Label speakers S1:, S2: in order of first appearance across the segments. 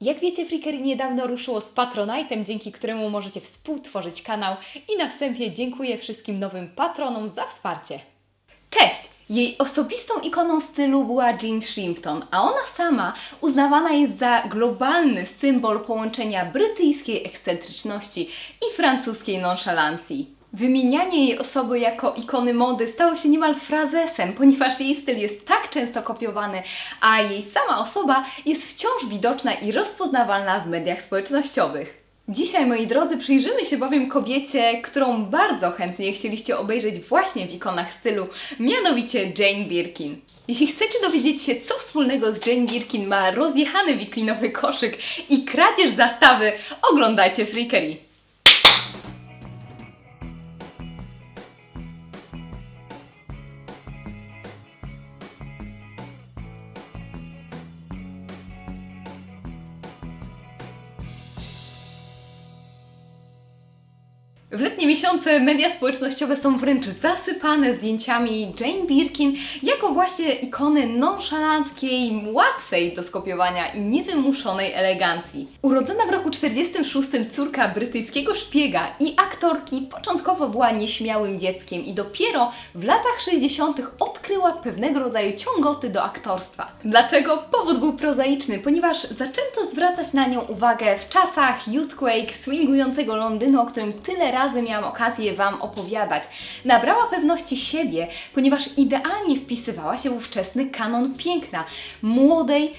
S1: Jak wiecie, Freakery niedawno ruszyło z Patronite'em, dzięki któremu możecie współtworzyć kanał i na wstępie dziękuję wszystkim nowym patronom za wsparcie. Cześć! Jej osobistą ikoną stylu była Jean Shrimpton, a ona sama uznawana jest za globalny symbol połączenia brytyjskiej ekscentryczności i francuskiej nonszalancji. Wymienianie jej osoby jako ikony mody stało się niemal frazesem, ponieważ jej styl jest tak często kopiowany, a jej sama osoba jest wciąż widoczna i rozpoznawalna w mediach społecznościowych. Dzisiaj, moi drodzy, przyjrzymy się bowiem kobiecie, którą bardzo chętnie chcieliście obejrzeć właśnie w ikonach stylu, mianowicie Jane Birkin. Jeśli chcecie dowiedzieć się, co wspólnego z Jane Birkin ma rozjechany wiklinowy koszyk i kradzież zastawy, oglądajcie Freakery. Miesiące media społecznościowe są wręcz zasypane zdjęciami Jane Birkin jako właśnie ikony nonszalanckiej, łatwej do skopiowania i niewymuszonej elegancji. Urodzona w roku 46 córka brytyjskiego szpiega i aktorki początkowo była nieśmiałym dzieckiem i dopiero w latach 60. odkryła pewnego rodzaju ciągoty do aktorstwa. Dlaczego? Powód był prozaiczny, ponieważ zaczęto zwracać na nią uwagę w czasach youthquake, swingującego Londynu, o którym tyle razy miałam okazję Wam opowiadać. Nabrała pewności siebie, ponieważ idealnie wpisywała się w ówczesny kanon piękna. Młodej,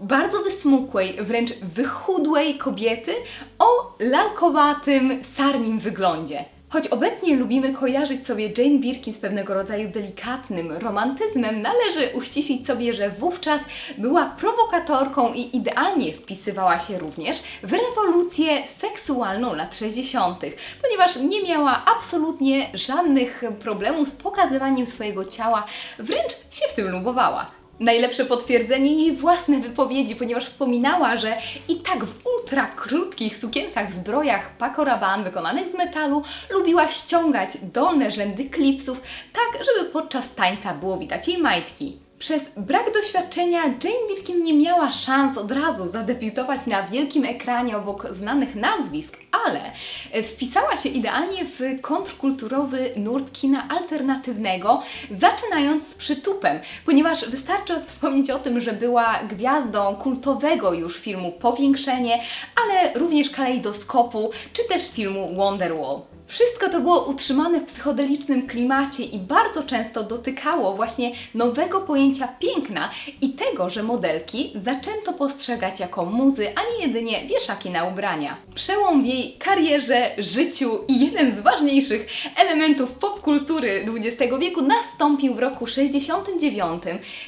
S1: bardzo wysmukłej, wręcz wychudłej kobiety o lalkowatym, sarnim wyglądzie. Choć obecnie lubimy kojarzyć sobie Jane Birkin z pewnego rodzaju delikatnym romantyzmem, należy uściślić sobie, że wówczas była prowokatorką i idealnie wpisywała się również w rewolucję seksualną lat 60., ponieważ nie miała absolutnie żadnych problemów z pokazywaniem swojego ciała, wręcz się w tym lubowała. Najlepsze potwierdzenie jej własne wypowiedzi, ponieważ wspominała, że i tak w ultra krótkich sukienkach, zbrojach Paco Rabanne wykonanych z metalu lubiła ściągać dolne rzędy klipsów, tak żeby podczas tańca było widać jej majtki. Przez brak doświadczenia Jane Birkin nie miała szans od razu zadebiutować na wielkim ekranie obok znanych nazwisk, ale wpisała się idealnie w kontrkulturowy nurt kina alternatywnego, zaczynając z przytupem, ponieważ wystarczy wspomnieć o tym, że była gwiazdą kultowego już filmu Powiększenie, ale również kalejdoskopu, czy też filmu Wonderwall. Wszystko to było utrzymane w psychodelicznym klimacie i bardzo często dotykało właśnie nowego pojęcia piękna i tego, że modelki zaczęto postrzegać jako muzy, a nie jedynie wieszaki na ubrania. Przełom w jej karierze, życiu i jeden z ważniejszych elementów popkultury XX wieku nastąpił w roku 69,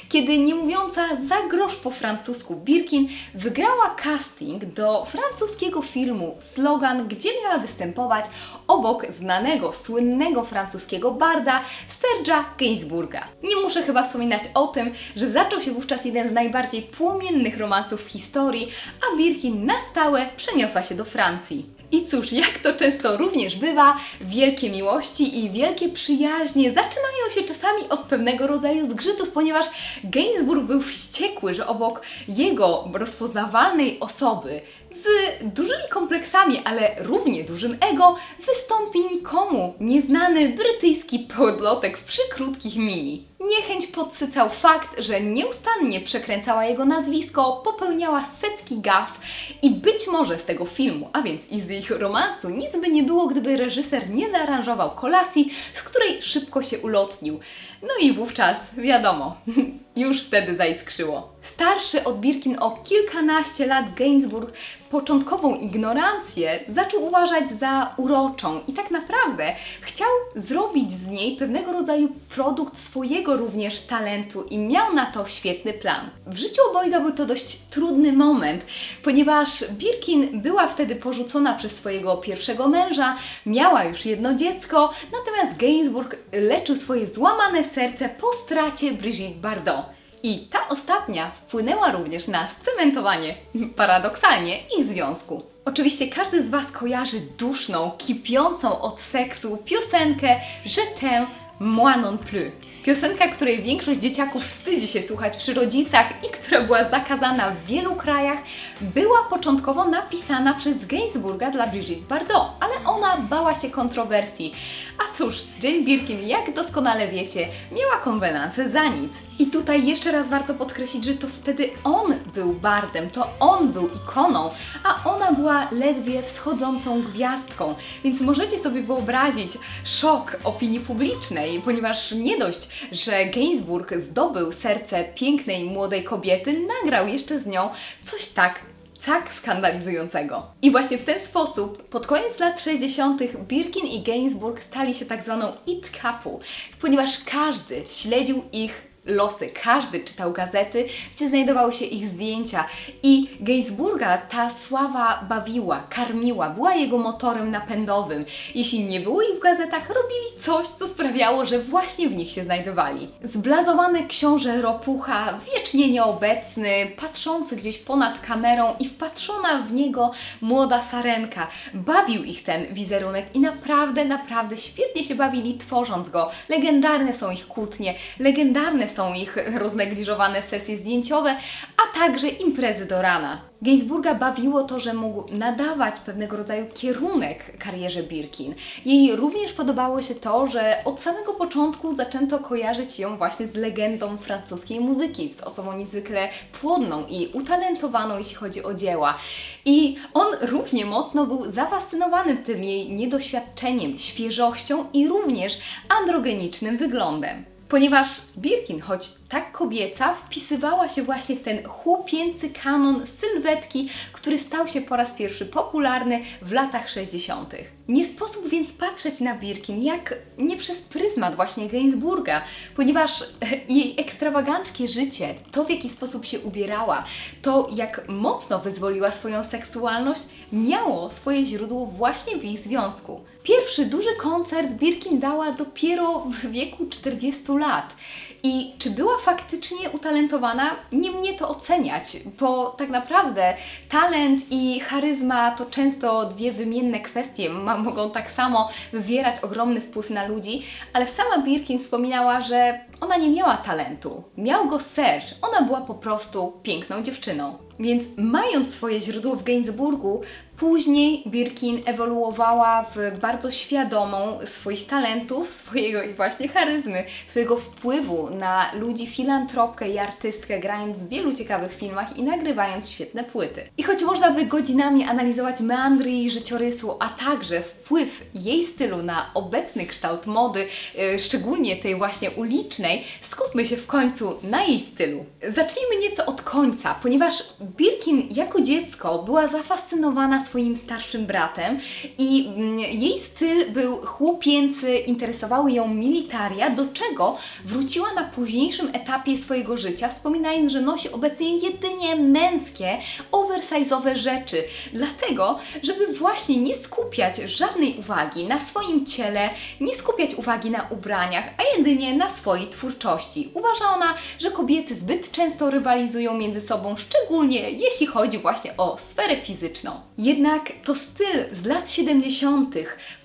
S1: kiedy nie mówiąca za grosz po francusku Birkin wygrała casting do francuskiego filmu Slogan, gdzie miała występować obok znanego, słynnego francuskiego barda Serge'a Gainsbourga. Nie muszę chyba wspominać o tym, że zaczął się wówczas jeden z najbardziej płomiennych romansów w historii, a Birkin na stałe przeniosła się do Francji. I cóż, jak to często również bywa, wielkie miłości i wielkie przyjaźnie zaczynają się czasami od pewnego rodzaju zgrzytów, ponieważ Gainsbourg był wściekły, że obok jego rozpoznawalnej osoby z dużymi kompleksami, ale równie dużym ego wystąpi nikomu nieznany brytyjski podlotek w przykrótkich mini. Niechęć podsycał fakt, że nieustannie przekręcała jego nazwisko, popełniała setki gaf i być może z tego filmu, a więc i z ich romansu, nic by nie było, gdyby reżyser nie zaaranżował kolacji, z której szybko się ulotnił. No i wówczas, wiadomo, już wtedy zaiskrzyło. Starszy od Birkin o kilkanaście lat Gainsbourg początkową ignorancję zaczął uważać za uroczą i tak naprawdę chciał zrobić z niej pewnego rodzaju produkt swojego również talentu i miał na to świetny plan. W życiu obojga był to dość trudny moment, ponieważ Birkin była wtedy porzucona przez swojego pierwszego męża, miała już jedno dziecko, natomiast Gainsbourg leczył swoje złamane serce po stracie Brigitte Bardot. I ta ostatnia wpłynęła również na scementowanie, paradoksalnie, ich związku. Oczywiście każdy z Was kojarzy duszną, kipiącą od seksu piosenkę Je t'aime Moi non plus. Piosenka, której większość dzieciaków wstydzi się słuchać przy rodzicach i która była zakazana w wielu krajach, była początkowo napisana przez Gainsbourga dla Brigitte Bardot, ale ona bała się kontrowersji. A cóż, Jane Birkin, jak doskonale wiecie, miała konwenansę za nic. I tutaj jeszcze raz warto podkreślić, że to wtedy on był bardem, to on był ikoną, a ona była ledwie wschodzącą gwiazdką. Więc możecie sobie wyobrazić szok opinii publicznej, ponieważ nie dość, że Gainsbourg zdobył serce pięknej młodej kobiety, nagrał jeszcze z nią coś tak tak skandalizującego. I właśnie w ten sposób, pod koniec lat 60., Birkin i Gainsbourg stali się tak zwaną it couple, ponieważ każdy śledził ich losy. Każdy czytał gazety, gdzie znajdowały się ich zdjęcia i Gainsbourga ta sława bawiła, karmiła, była jego motorem napędowym. Jeśli nie było ich w gazetach, robili coś, co sprawiało, że właśnie w nich się znajdowali. Zblazowany książę Ropucha, wiecznie nieobecny, patrzący gdzieś ponad kamerą i wpatrzona w niego młoda sarenka. Bawił ich ten wizerunek i naprawdę, naprawdę świetnie się bawili tworząc go. Legendarne są ich kłótnie, legendarne są ich roznegliżowane sesje zdjęciowe, a także imprezy do rana. Gainsbourga bawiło to, że mógł nadawać pewnego rodzaju kierunek karierze Birkin. Jej również podobało się to, że od samego początku zaczęto kojarzyć ją właśnie z legendą francuskiej muzyki, z osobą niezwykle płodną i utalentowaną, jeśli chodzi o dzieła. I on równie mocno był zafascynowany tym jej niedoświadczeniem, świeżością i również androgenicznym wyglądem ponieważ Birkin, choć tak kobieca, wpisywała się właśnie w ten chłopięcy kanon sylwetki, który stał się po raz pierwszy popularny w latach 60. Nie sposób więc patrzeć na Birkin jak nie przez pryzmat właśnie Gainsbourga, ponieważ jej ekstrawaganckie życie, to w jaki sposób się ubierała, to jak mocno wyzwoliła swoją seksualność, miało swoje źródło właśnie w ich związku. Pierwszy duży koncert Birkin dała dopiero w wieku 40 lat. I czy była faktycznie utalentowana? Nie mnie to oceniać, bo tak naprawdę talent i charyzma to często dwie wymienne kwestie, mogą tak samo wywierać ogromny wpływ na ludzi, ale sama Birkin wspominała, że ona nie miała talentu, miał go Serge, ona była po prostu piękną dziewczyną. Więc mając swoje źródło w Gainsbourgu, później Birkin ewoluowała w bardzo świadomą swoich talentów, swojego i właśnie charyzmy, swojego wpływu na ludzi filantropkę i artystkę, grając w wielu ciekawych filmach i nagrywając świetne płyty. I choć można by godzinami analizować meandry jej życiorysu, a także wpływ jej stylu na obecny kształt mody, yy, szczególnie tej właśnie ulicznej, skupmy się w końcu na jej stylu. Zacznijmy nieco od końca, ponieważ Birkin jako dziecko była zafascynowana swoim starszym bratem i mm, jej styl był chłopięcy, interesowały ją militaria, do czego wróciła na późniejszym etapie swojego życia, wspominając, że nosi obecnie jedynie męskie, oversize'owe rzeczy, dlatego, żeby właśnie nie skupiać żadnej uwagi na swoim ciele, nie skupiać uwagi na ubraniach, a jedynie na swojej twórczości. Uważa ona, że kobiety zbyt często rywalizują między sobą, szczególnie jeśli chodzi właśnie o sferę fizyczną. Jednak to styl z lat 70.,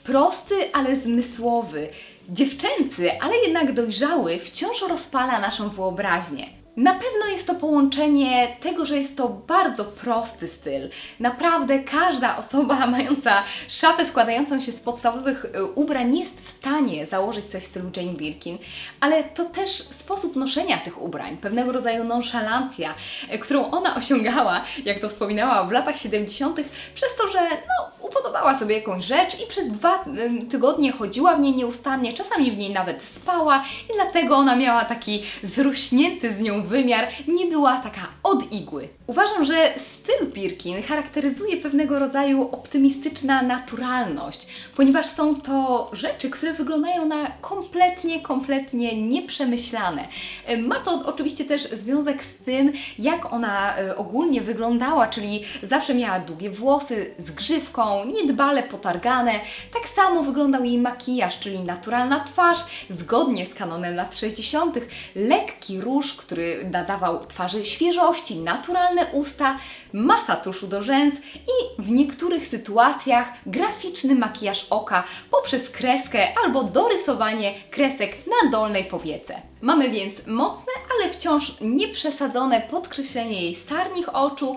S1: prosty, ale zmysłowy, dziewczęcy, ale jednak dojrzały, wciąż rozpala naszą wyobraźnię. Na pewno jest to połączenie tego, że jest to bardzo prosty styl. Naprawdę każda osoba mająca szafę składającą się z podstawowych y, ubrań jest w stanie założyć coś w stylu Jane Birkin, ale to też sposób noszenia tych ubrań, pewnego rodzaju nonszalancja, y, którą ona osiągała, jak to wspominała, w latach 70., przez to, że no, upodobała sobie jakąś rzecz i przez dwa tygodnie chodziła w niej nieustannie, czasami w niej nawet spała i dlatego ona miała taki zruśnięty z nią wymiar, nie była taka od igły. Uważam, że styl Birkin charakteryzuje pewnego rodzaju optymistyczna naturalność, ponieważ są to rzeczy, które wyglądają na kompletnie, kompletnie nieprzemyślane. Ma to oczywiście też związek z tym, jak ona e, ogólnie wyglądała, czyli zawsze miała długie włosy z grzywką, nie niedbale potargane. Tak samo wyglądał jej makijaż, czyli naturalna twarz, zgodnie z kanonem lat 60., lekki róż, który nadawał twarzy świeżości, naturalne usta, masa tuszu do rzęs i w niektórych sytuacjach graficzny makijaż oka poprzez kreskę albo dorysowanie kresek na dolnej powiece. Mamy więc mocne, ale wciąż nieprzesadzone podkreślenie jej sarnich oczu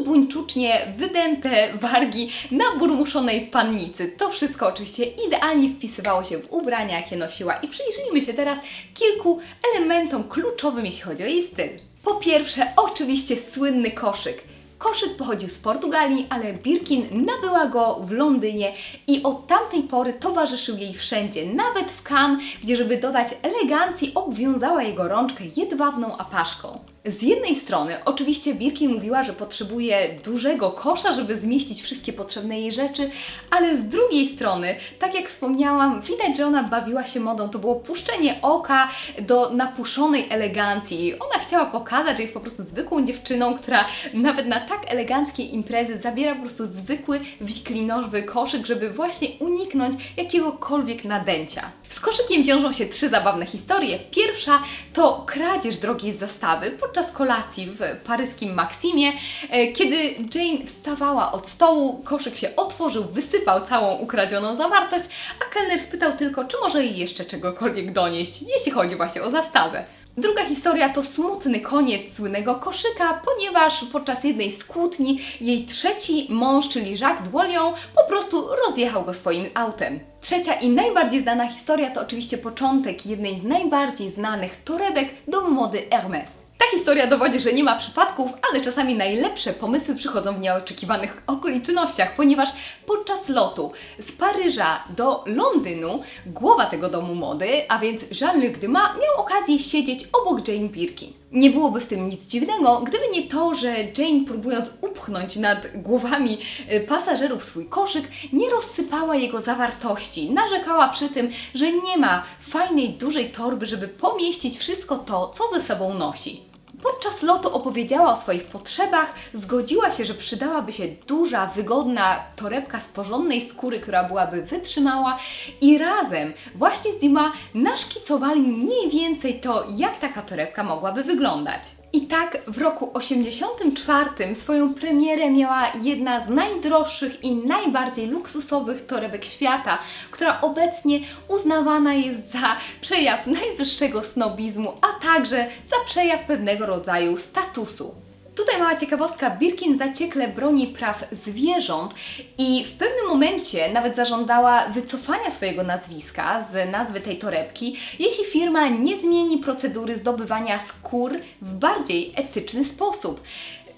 S1: i buńczucznie wydęte wargi na burmuszonej pannicy. To wszystko oczywiście idealnie wpisywało się w ubrania, jakie nosiła i przyjrzyjmy się teraz kilku elementom kluczowym, jeśli chodzi o jej styl. Po pierwsze, oczywiście słynny koszyk. Koszyk pochodził z Portugalii, ale Birkin nabyła go w Londynie i od tamtej pory towarzyszył jej wszędzie, nawet w Cannes, gdzie żeby dodać elegancji obwiązała jego rączkę jedwabną apaszką. Z jednej strony, oczywiście Birkin mówiła, że potrzebuje dużego kosza, żeby zmieścić wszystkie potrzebne jej rzeczy, ale z drugiej strony, tak jak wspomniałam, widać, że ona bawiła się modą. To było puszczenie oka do napuszonej elegancji. Ona chciała pokazać, że jest po prostu zwykłą dziewczyną, która nawet na tak eleganckie imprezy zabiera po prostu zwykły wiklinowy koszyk, żeby właśnie uniknąć jakiegokolwiek nadęcia. Z koszykiem wiążą się trzy zabawne historie. Pierwsza to kradzież drogiej zastawy podczas kolacji w paryskim Maximie. E, Kiedy Jane wstawała od stołu, koszyk się otworzył, wysypał całą ukradzioną zawartość, a kelner spytał tylko, czy może jej jeszcze czegokolwiek donieść, jeśli chodzi właśnie o zastawę. Druga historia to smutny koniec słynnego koszyka, ponieważ podczas jednej z kłótni jej trzeci mąż, czyli Jacques Dwolion, po prostu rozjechał go swoim autem. Trzecia i najbardziej znana historia to oczywiście początek jednej z najbardziej znanych torebek do mody Hermes. Ta historia dowodzi, że nie ma przypadków, ale czasami najlepsze pomysły przychodzą w nieoczekiwanych okolicznościach, ponieważ podczas lotu z Paryża do Londynu głowa tego domu mody, a więc Jean-Luc Dumas, miał okazję siedzieć obok Jane Birkin. Nie byłoby w tym nic dziwnego, gdyby nie to, że Jane próbując upchnąć nad głowami y, pasażerów swój koszyk, nie rozsypała jego zawartości. Narzekała przy tym, że nie ma fajnej, dużej torby, żeby pomieścić wszystko to, co ze sobą nosi. Podczas lotu opowiedziała o swoich potrzebach, zgodziła się, że przydałaby się duża, wygodna torebka z porządnej skóry, która byłaby wytrzymała i razem właśnie z Dima naszkicowali mniej więcej to, jak taka torebka mogłaby wyglądać. I tak w roku 84 swoją premierę miała jedna z najdroższych i najbardziej luksusowych torebek świata, która obecnie uznawana jest za przejaw najwyższego snobizmu, a także za przejaw pewnego rodzaju statusu. Tutaj mała ciekawostka, Birkin zaciekle broni praw zwierząt i w pewnym momencie nawet zażądała wycofania swojego nazwiska z nazwy tej torebki, jeśli firma nie zmieni procedury zdobywania skór w bardziej etyczny sposób.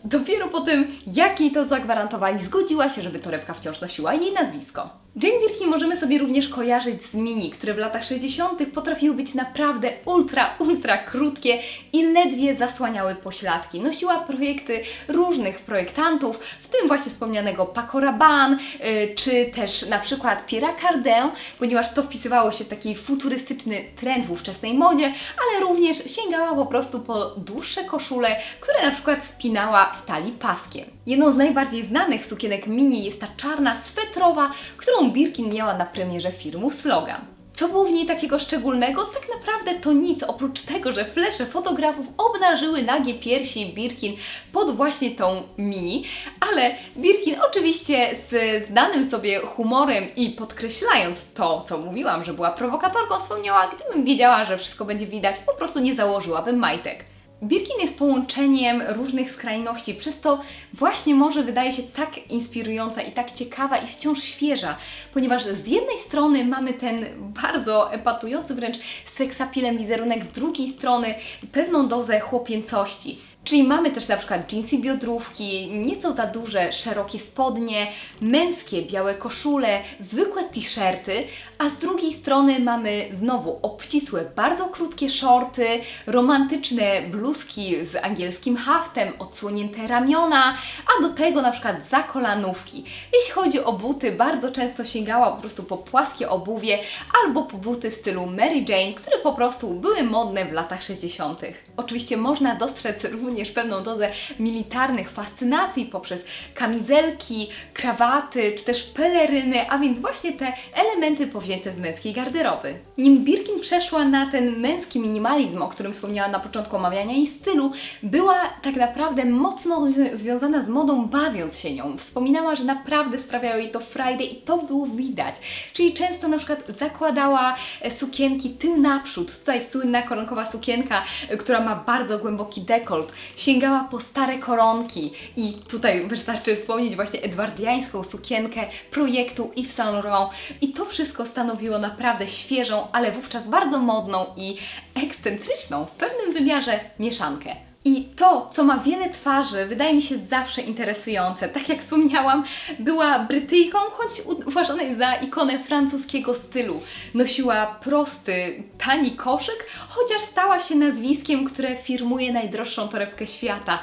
S1: Dopiero po tym, jak jej to zagwarantowali, zgodziła się, żeby torebka wciąż nosiła jej nazwisko. Jane Birkin możemy sobie również kojarzyć z mini, które w latach 60. potrafiły być naprawdę ultra, ultra krótkie i ledwie zasłaniały pośladki. Nosiła projekty różnych projektantów, w tym właśnie wspomnianego Paco Rabanne, yy, czy też na przykład Pierre Cardin, ponieważ to wpisywało się w taki futurystyczny trend w ówczesnej modzie, ale również sięgała po prostu po dłuższe koszule, które na przykład spinała w talii paskiem. Jedną z najbardziej znanych sukienek mini jest ta czarna swetrowa, którą Birkin miała na premierze filmu Slogan. Co było w niej takiego szczególnego? Tak naprawdę to nic, oprócz tego, że flesze fotografów obnażyły nagie piersi Birkin pod właśnie tą mini, ale Birkin oczywiście z znanym sobie humorem i podkreślając to, co mówiłam, że była prowokatorką, wspomniała, gdybym wiedziała, że wszystko będzie widać, po prostu nie założyłabym majtek. Birkin jest połączeniem różnych skrajności, przez to właśnie może wydaje się tak inspirująca i tak ciekawa i wciąż świeża, ponieważ z jednej strony mamy ten bardzo epatujący wręcz seksapilem wizerunek, z drugiej strony pewną dozę chłopięcości. Czyli mamy też na przykład jeansy biodrówki, nieco za duże, szerokie spodnie, męskie białe koszule, zwykłe t-shirty, a z drugiej strony mamy znowu obcisłe, bardzo krótkie shorty, romantyczne bluzki z angielskim haftem, odsłonięte ramiona, a do tego na przykład zakolanówki. Jeśli chodzi o buty, bardzo często sięgała po prostu po płaskie obuwie albo po buty w stylu Mary Jane, które po prostu były modne w latach 60. Oczywiście można dostrzec również również pewną dozę militarnych fascynacji poprzez kamizelki, krawaty czy też peleryny, a więc właśnie te elementy powzięte z męskiej garderoby. Nim Birkin przeszła na ten męski minimalizm, o którym wspomniała na początku omawiania jej stylu, była tak naprawdę mocno zwi- związana z modą, bawiąc się nią. Wspominała, że naprawdę sprawiało jej to frajdę i to było widać. Czyli często na przykład zakładała e, sukienki tył naprzód. Tutaj słynna koronkowa sukienka, e, która ma bardzo głęboki dekolt. Sięgała po stare koronki i tutaj wystarczy wspomnieć właśnie edwardiańską sukienkę projektu Yves Saint Laurent i to wszystko stanowiło naprawdę świeżą, ale wówczas bardzo modną i ekscentryczną w pewnym wymiarze mieszankę. I to, co ma wiele twarzy, wydaje mi się zawsze interesujące. Tak jak wspomniałam, była Brytyjką, choć u- uważana za ikonę francuskiego stylu. Nosiła prosty, tani koszyk, chociaż stała się nazwiskiem, które firmuje najdroższą torebkę świata.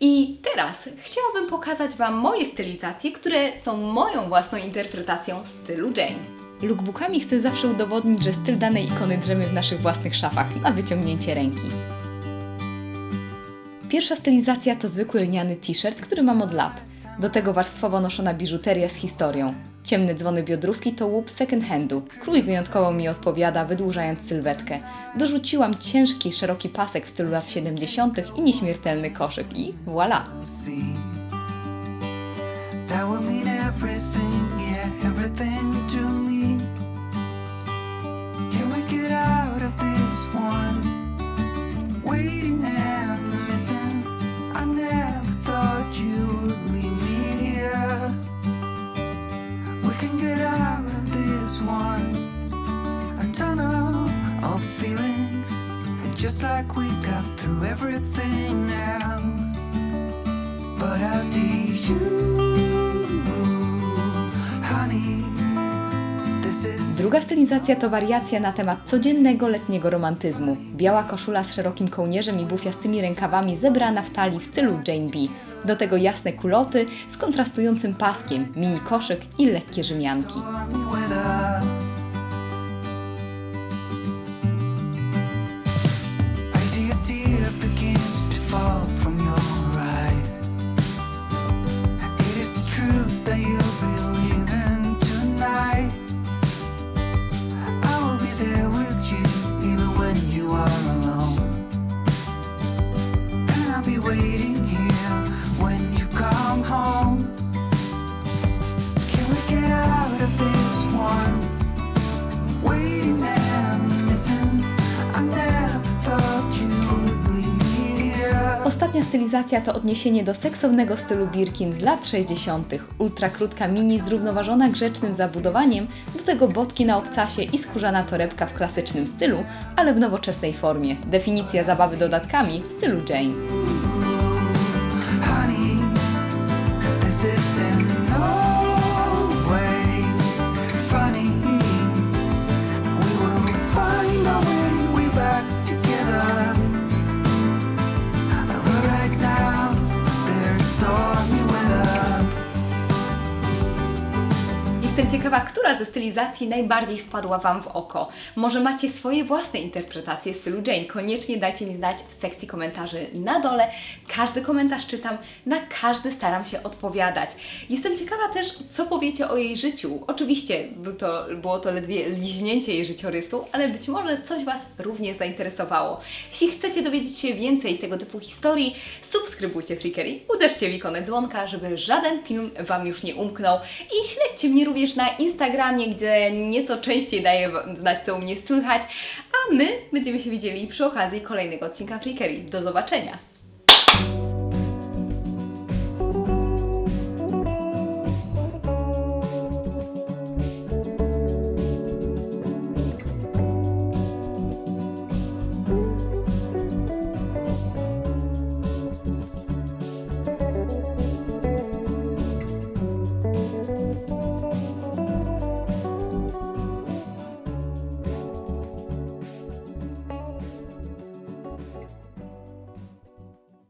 S1: I teraz chciałabym pokazać Wam moje stylizacje, które są moją własną interpretacją stylu Jane. Lookbookami chcę zawsze udowodnić, że styl danej ikony drzemy w naszych własnych szafach na wyciągnięcie ręki. Pierwsza stylizacja to zwykły lniany t-shirt, który mam od lat. Do tego warstwowo noszona biżuteria z historią. Ciemne dzwony biodrówki to łup second handu. Krój wyjątkowo mi odpowiada, wydłużając sylwetkę. Dorzuciłam ciężki, szeroki pasek w stylu lat 70. i nieśmiertelny koszyk i voilà!
S2: Waiting and
S1: stylizacja to wariacja na temat codziennego letniego romantyzmu. Biała koszula z szerokim kołnierzem i bufiastymi rękawami zebrana w talii w stylu Jane B. Do tego jasne kuloty z kontrastującym paskiem, mini koszyk i lekkie żymianki. Stylizacja to odniesienie do seksownego stylu Birkin z lat 60. Ultra krótka mini zrównoważona grzecznym zabudowaniem, do tego botki na obcasie i skórzana torebka w klasycznym stylu, ale w nowoczesnej formie. Definicja zabawy dodatkami w stylu Jane. Jestem ciekawa, która ze stylizacji najbardziej wpadła Wam w oko. Może macie swoje własne interpretacje stylu Jane? Koniecznie dajcie mi znać w sekcji komentarzy na dole. Każdy komentarz czytam, na każdy staram się odpowiadać. Jestem ciekawa też, co powiecie o jej życiu. Oczywiście to, było to ledwie liźnięcie jej życiorysu, ale być może coś Was również zainteresowało. Jeśli chcecie dowiedzieć się więcej tego typu historii, subskrybujcie Freakery, uderzcie w ikonę dzwonka, żeby żaden film Wam już nie umknął i śledźcie mnie również na Instagramie, gdzie nieco częściej daję znać, co u mnie słychać, a my będziemy się widzieli przy okazji kolejnego odcinka Freakery. Do zobaczenia!